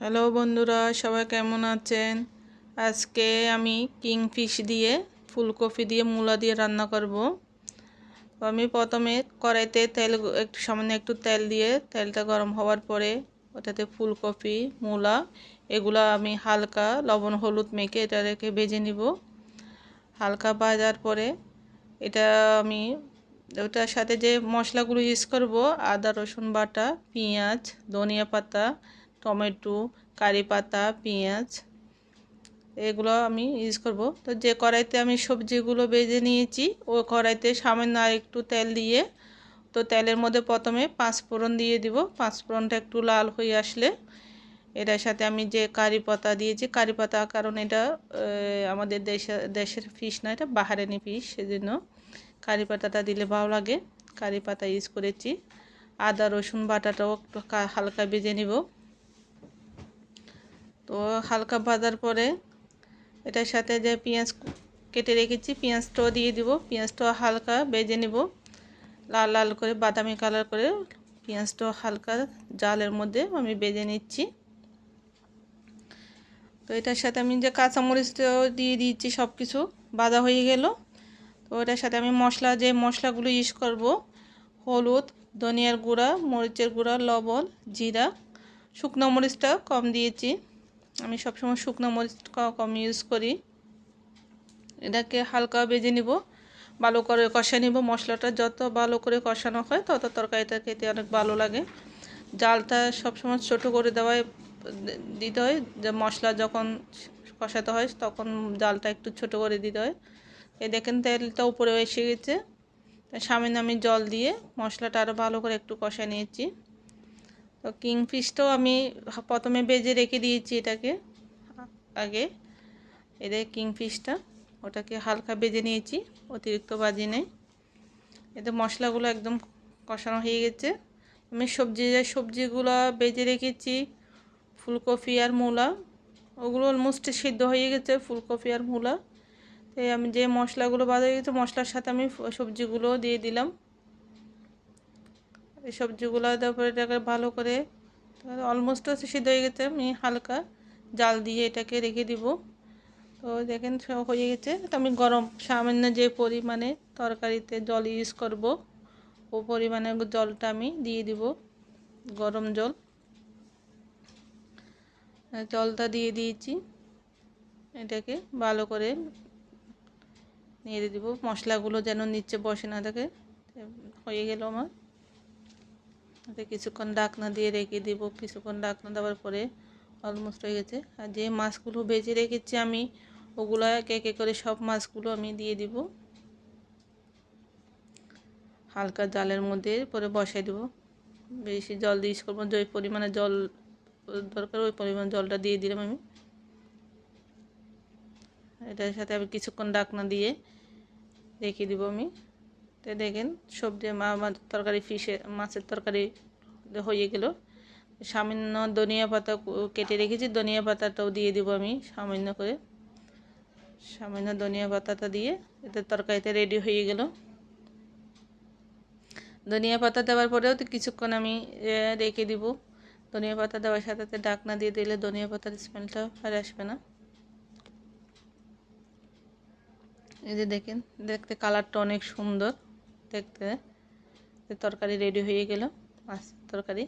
Hello বন্ধুরা, সবাই কেমন আছেন? আজকে আমি কিংফিশ দিয়ে, ফুলকপি দিয়ে, মূলা দিয়ে রান্না করব। আমি প্রথমে কড়াইতে তেল, একটু সামান্য একটু তেল দিয়ে, তেলটা গরম হওয়ার পরে ওটাতে ফুলকপি, মূলা, এগুলো আমি হালকা লবণ, হলুদ মেখে এটা রেখে ভেজে নিব। হালকা ভাজার পরে এটা আমি, ওটার সাথে যে মশলাগুলো ইউজ করব, আদা, রসুন বাটা, পেঁয়াজ, ধনিয়া পাতা টমেটো, কারি পাতা, পেঁয়াজ, এগুলো আমি ইউজ করব। তো যে কড়াইতে আমি সবজিগুলো বেজে নিয়েছি, ও কড়াইতে সামান্য আর একটু তেল দিয়ে, তো তেলের মধ্যে প্রথমে পাঁচ ফোড়ন দিয়ে দিব। পাঁচ ফোড়নটা একটু লাল হয়ে আসলে, এটার সাথে আমি যে কারি পাতা দিয়েছি, কারি পাতা কারণ এটা আমাদের দেশে, দেশের ফিশ না, এটা বাহারানি ফিশ সেজন্য কারি পাতাটা দিলে ভালো লাগে। কারি পাতা ইউজ করেছি। আদা, রসুন বাটাটাও একটু হালকা বেজে নিব। তো হালকা ভাজার পরে এটার সাথে যে পেঁয়াজ কেটে রেখেছি, পেঁয়াজটাও দিয়ে দিব। পেঁয়াজটাও হালকা বেজে নিব। লাল লাল করে, বাদামি কালার করে পেঁয়াজটাও হালকা জালের মধ্যে আমি বেজে নিচ্ছি। তো এটার সাথে আমি যে কাঁচামরিচটাও দিয়ে দিচ্ছি সব কিছু বাদা হয়ে গেল। তো এটার সাথে আমি মশলা, যে মশলাগুলো ইউজ করব, হলুদ, ধনিয়ার গুঁড়া, মরিচের গুঁড়া, লবণ, জিরা, শুকনো মরিচটা কম দিয়েছি। আমি সবসময় শুকনো মরিচ কম ইউজ করি। এটাকে হালকা বেজে নিব, ভালো করে কষা নিব। মশলাটা যত ভালো করে কষানো হয়, তত তরকারিটা খেতে অনেক ভালো লাগে। জালটা সবসময় ছোট করে দেওয়ায় দিতে হয়, যে মশলা যখন কষাতে হয়, তখন জালটা একটু ছোট করে দিতে হয়। এই দেখেন তেলটা উপরে এসে গেছে। সামনে আমি জল দিয়ে মশলাটা আরও ভালো করে একটু কষা নিয়েছি। তো কিংফিশটাও আমি প্রথমে বেজে রেখে দিয়েছি এটাকে, আগে। এদের কিংফিশটা, ওটাকে হালকা বেজে নিয়েছি অতিরিক্ত বাজি নেই। এতে মশলাগুলো একদম কষানো হয়ে গেছে। আমি সবজি যে সবজিগুলো বেজে রেখেছি, ফুলকপি আর মূলা। ওগুলো অলমোস্ট সিদ্ধ হয়ে গেছে, ফুলকপি আর মূলা। তাই আমি যে মশলাগুলো বাজা গেছে, মশলার সাথে আমি সবজিগুলো দিয়ে দিলাম। এই সবজিগুলো তারপরে এটাকে ভালো করে অলমোস্ট সিদ্ধ হয়ে গেছে, আমি হালকা জাল দিয়ে এটাকে রেখে দিব। তো দেখেন হয়ে গেছে। তো আমি গরম সামান্য যে পরিমাণে তরকারিতে জল ইউজ করব, ও পরিমাণে জলটা আমি দিয়ে দিব, গরম জল। জলটা দিয়ে দিয়েছি, এটাকে ভালো করে নেড়ে দিব, মশলাগুলো যেন নিচে বসে না থাকে, হয়ে গেল আমার। কিছুক্ষণ ডাকনা দিয়ে রেখে দিব। কিছুক্ষণ ডাকনা দেওয়ার পরে অলমোস্ট হয়ে গেছে। আর যে মাছগুলো বেজে রেখেছি আমি, ওগুলো একে একে করে সব মাছগুলো আমি দিয়ে দিব। হালকা জালের মধ্যে পরে বসাই দেব। বেশি জল দিয়ে করব যে পরিমাণে জল দরকার ওই পরিমাণ জলটা দিয়ে দিলাম আমি। এটার সাথে আমি কিছুক্ষণ ডাকনা দিয়ে রেখে দিব আমি। তো দেখেন সবজি তরকারি ফিশে মাছের তরকারি হয়ে গেল। সামান্য ধনিয়া পাতা কেটে রেখেছি, ধনিয়া পাতাটাও দিয়ে দিব আমি সামান্য করে। সামান্য ধনিয়া পাতাটা দিয়ে এতে তরকারিতে রেডি হয়ে গেল। ধনিয়া পাতা দেওয়ার পরেও তো কিছুক্ষণ আমি রেখে দিব। ধনিয়া পাতা দেওয়ার সাথে সাথে ডাকনা দিয়ে দিলে ধনিয়া পাতার স্মেলটা আর আসবে না। এই যে দেখেন, দেখতে কালারটা অনেক সুন্দর। দেখতে। তরকারি রেডি হয়ে গেল মাছ তরকারি।